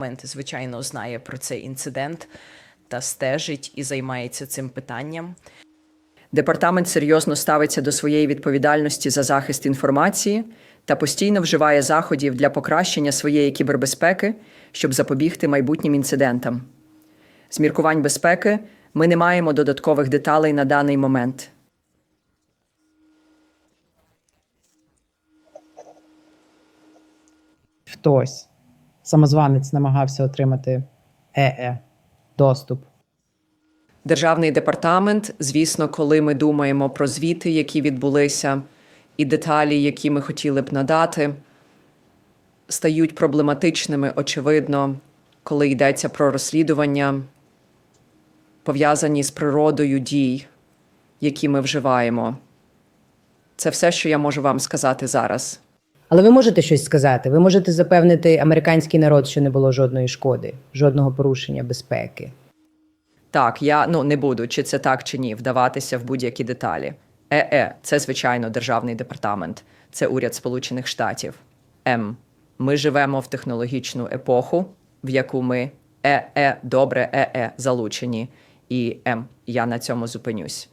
Мент, звичайно, знає про цей інцидент та стежить і займається цим питанням. Департамент серйозно ставиться до своєї відповідальності за захист інформації та постійно вживає заходів для покращення своєї кібербезпеки, щоб запобігти майбутнім інцидентам. З міркувань безпеки ми не маємо додаткових деталей на даний момент. Хтось, самозванець, намагався отримати ЕЕ доступ. Державний департамент, звісно, коли ми думаємо про звіти, які відбулися, і деталі, які ми хотіли б надати, стають проблематичними, очевидно, коли йдеться про розслідування, пов'язані з природою дій, які ми вживаємо. Це все, що я можу вам сказати зараз. Але ви можете щось сказати? Ви можете запевнити американський народ, що не було жодної шкоди, жодного порушення безпеки. Так, я ну не буду, чи це так, чи ні, вдаватися в будь-які деталі. ЕЕ, це звичайно державний департамент, це уряд Сполучених Штатів. М. Ми живемо в технологічну епоху, в яку ми ЕЕ, добре, ЕЕ залучені. І М. Я на цьому зупинюсь.